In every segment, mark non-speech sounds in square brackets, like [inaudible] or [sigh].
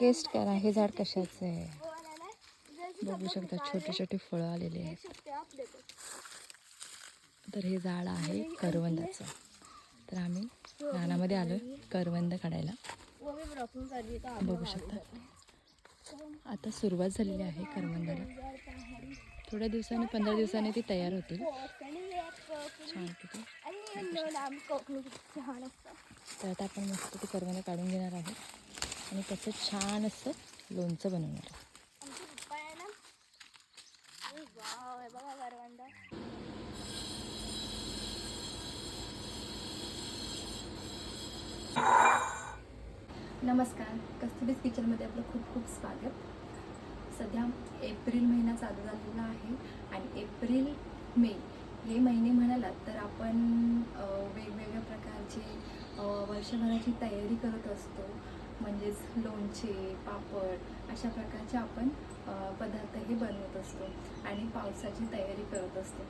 Guest करा हे झाड कशाचं आहे? बघू शकता छोटे छोटे फळं आलेले आहेत. तर हे झाड आहे करवंदाचं. तर आम्ही रानामध्ये आलो करवंद काढायला. बघू शकता. आता सुरुवात झालेली आहे करवंदाला. थोड्या दिवसांनी पंधरा दिवसांनी ती तयार होतील. छानपैकी तर आता आपण मस्त ती करवंद काढून घेणार आहोत आणि त्याचं छान असं लोणचं बनवणार आहोत. नमस्कार. कस्तुरीज किचनमध्ये आपलं खूप खूप स्वागत. सध्या एप्रिल महिना चालू झालेला आहे आणि एप्रिल मे हे महिने म्हणालात तर आपण वेगवेगळ्या प्रकारचे वर्षभराची तयारी करत असतो. म्हणजेच लोणचे पापड अशा प्रकारचे आपण पदार्थही बनवत असतो आणि पावसाची तयारी करत असतो.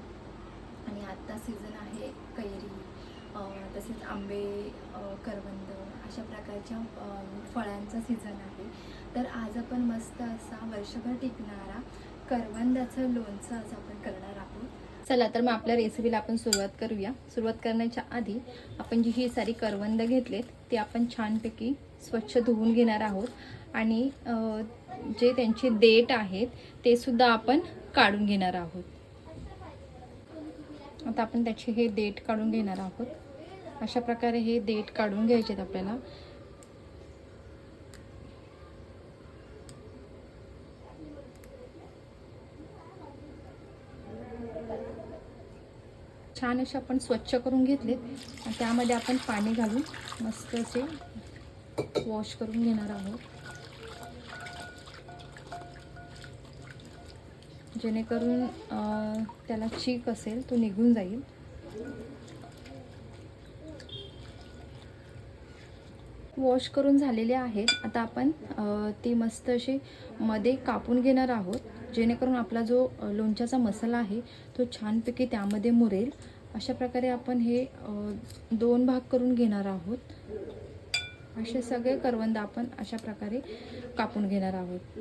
आणि आत्ता सीझन आहे कैरी तसेच आंबे करवंद अशा प्रकारच्या फळांचा सीझन आहे. तर आज आपण मस्त असा वर्षभर टिकणारा करवंदाचं लोणचं आज आपण करणार आहोत. चला तर मग आपल्या रेसिपीला आपण सुरुवात करूया. सुरुवात करण्याच्या आधी आपण जी ही सारी करवंद घेतलेत ते आपण छानपैकी स्वच्छ धुवून घेणार आहोत. आणि जे त्यांचे देठ आहेत ते सुद्धा आपण काढून घेणार आहोत. आता आपण त्याचे हे देठ काढून घेणार आहोत. अशा प्रकारे हे देठ काढून घ्यायचे आहेत आपल्याला. छान असे आपण स्वच्छ करून घेतलेत. आणि त्यामध्ये आपण पाणी घालून मस्त असे वॉश करून घेणार आहोत. जेणेकरून त्याला चीक असेल तो निघून जाईल. वॉश करून झालेले आहेत. आता आपण ती मस्त अशी मध्ये कापून घेणार आहोत. जेणेकरून आपला जो लोणच्याचा मसाला आहे तो छानपैकी त्यामध्ये मुरेल. अशा प्रकारे आपण हे दोन भाग करून घेणार आहोत. असे सगळे करवंद आपण अशा प्रकारे कापून घेणार आहोत.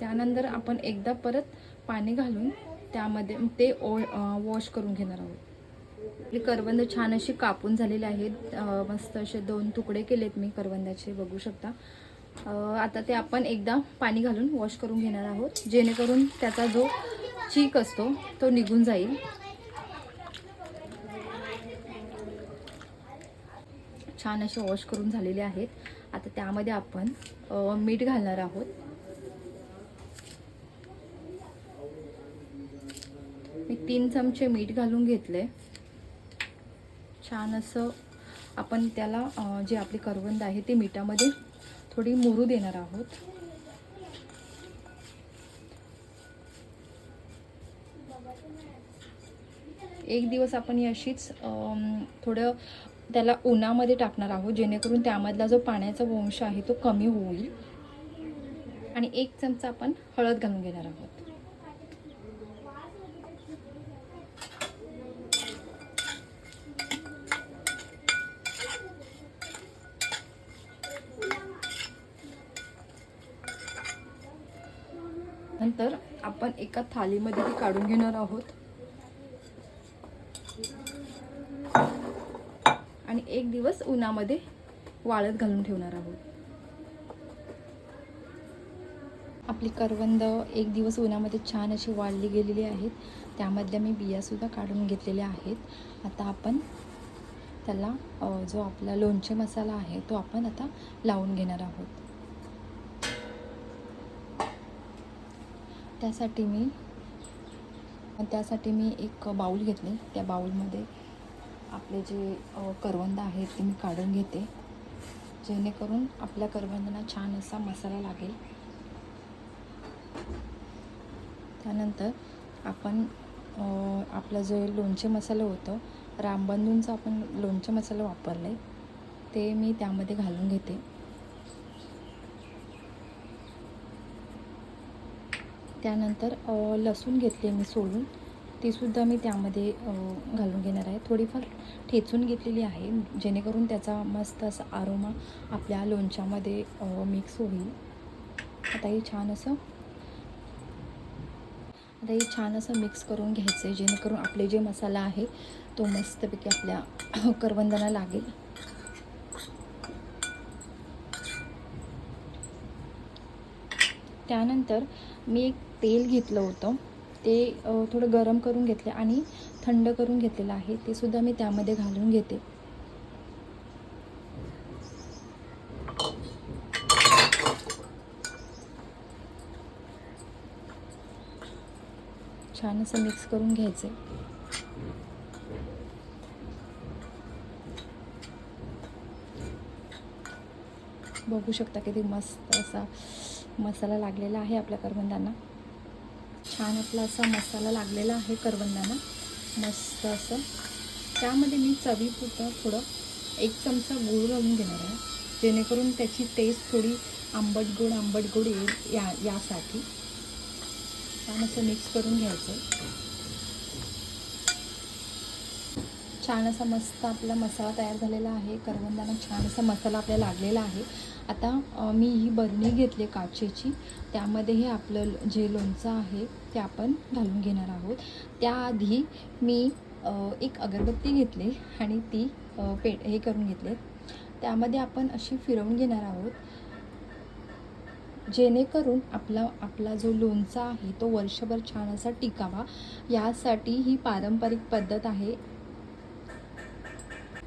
त्यानंतर आपण एकदा परत पाणी घालून त्यामध्ये ते ओ वॉश करून घेणार आहोत. आपली करवंद छान अशी कापून झालेली आहेत. मस्त असे दोन तुकडे केलेत मी करवंदाचे बघू शकता. आता ते आपण एकदा पाणी घालून वॉश करून घेणार आहोत. जेणेकरून त्याचा जो चीक असतो तो निघून जाईल. छान असे वॉश करून झालेले आहेत. आता त्यामध्ये आपण मीठ घालणार आहोत. मी तीन चमचे मीठ घालून घेतले. छान असं आपण त्याला जे आपली करवंद आहे ते मिठामध्ये थोडी मुरू देणार आहोत. एक दिवस आपण ही अशीच थोडं त्याला उन्हामध्ये टाकणार आहोत जेणेकरून त्यामधला जो पाण्याचा वंश आहे तो कमी होईल. आणि एक चमचा आपण हळद घालून घेणार आहोत. नंतर आपण एका थालीमध्ये ती काढून घेणार आहोत. आणि एक दिवस उन्हामध्ये वाळत घालून ठेवणार आहोत. आपली करवंद एक दिवस उन्हामध्ये छान अशी वाळली गेलेली आहेत. त्यामधल्या मी बियासुद्धा काढून घेतलेल्या आहेत. आता आपण त्याला जो आपला लोणचे मसाला आहे तो आपण आता लावून घेणार आहोत. त्यासाठी मी त्यासाठी मी एक बाऊल घेतले. त्या बाऊलमध्ये आपले जे करवंद आहेत ते मी काढून घेते. जेणेकरून आपल्या करवंदांना छान असा मसाला लागेल. त्यानंतर आपण आपलं जे लोणचे मसालं होतं रामबंधूंचं आपण लोणचे मसाला वापरले ते मी त्यामध्ये घालून घेते. त्यानंतर लसूण लसूण आहे मी सोलून तीसुद्धा मी त्यामध्ये घालून घेणार आहे. थोडीफार ठेचून घेतलेली आहे. जेणेकरून त्याचा मस्त असा आरोमा आपल्या लोणच्यामध्ये मिक्स होईल. आता हे छान असं आता हे छान असं मिक्स करून घ्यायचं आहे जेणेकरून आपले जे मसाला आहे तो मस्तपैकी आपल्या [clears throat] करवंदाला लागेल. त्यानंतर मी एक तेल घेतलं होतं. ते थोडं गरम करून घेतले आणि थंड करून घेतलेलं आहे. ते सुद्धा मी त्यामध्ये घालून घेते. छान असं मिक्स करून घ्यायचं बघू शकता किती मस्त असा मसाला लागलेला आहे आपल्या करवंदांना. छान आपला असा मसाला लागलेला आहे करवंदांना. मस्त असं. त्यामध्ये मी चवीपुरतं थोडं एक चमचा गूळ घालून घेणार आहे. जेणेकरून त्याची टेस्ट थोडी आंबट गोड आंबट गोड येईल या यासाठी. छान असं मिक्स करून घ्यायचं. छान असा मस्त आपला मसाला तयार झालेला आहे. करवंदाना छान असा मसाला आपल्याला लागलेला आहे. आता मी ही बरणी घेतली काचेची. त्यामध्ये हे आपलं जे लोणचं आहे ते आपण घालून घेणार आहोत. त्याआधी मी एक अगरबत्ती घेतली आणि ती पेट हे करून घेतले त्यामध्ये आपण अशी फिरवून घेणार आहोत. जेणेकरून आपला आपला जो लोणचा आहे तो वर्षभर छान असा टिकावा. यासाठी ही पारंपरिक पद्धत आहे.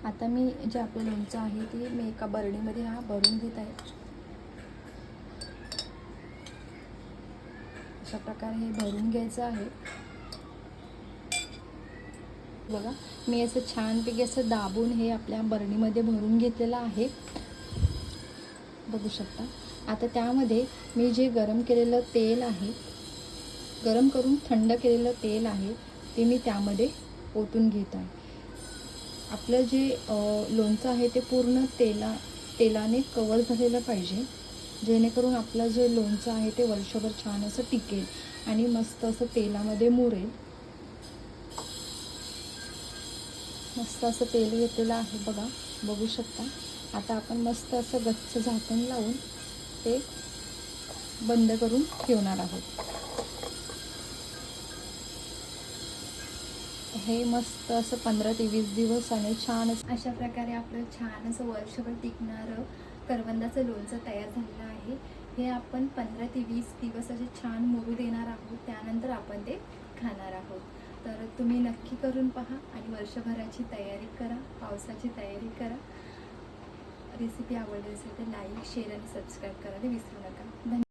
आता मी जे आपलं लोणचं आहे ते मी एका बरणीमध्ये हा भरून घेत आहे. अशा प्रकारे हे भरून घ्यायचं आहे. बघा मी असं छानपैकी असं दाबून हे आपल्या बरणीमध्ये भरून घेतलेलं आहे. बघू शकता. आता त्यामध्ये मी जे गरम केलेलं तेल आहे गरम करून थंड केलेलं तेल आहे ते मी त्यामध्ये ओतून घेत आहे. आपलं जे लोणचं आहे ते पूर्ण तेला तेलाने कवर झालेलं पाहिजे. जेणेकरून आपलं जे लोणचं आहे ते वर्षभर छान असं टिकेल आणि मस्त असं तेलामध्ये मुरेल. मस्त असं तेल घेतलेलं आहे बघा बघू शकता. आता आपण मस्त असं गच्च झाकण लावून ते बंद करून ठेवणार आहोत. हे मस्त असं पंधरा ते वीस दिवस आणि छान असं अशा प्रकारे आपलं छान असं वर्षभर टिकणारं करवंदाचं लोणचं तयार झालेलं आहे. हे आपण पंधरा ते वीस दिवस असे छान मुरू देणार आहोत. त्यानंतर आपण ते खाणार आहोत. तर तुम्ही नक्की करून पहा आणि वर्षभराची तयारी करा पावसाची तयारी करा. रेसिपी आवडली असेल तर लाईक शेअर आणि सबस्क्राईब करायला विसरू नका. धन्यवाद.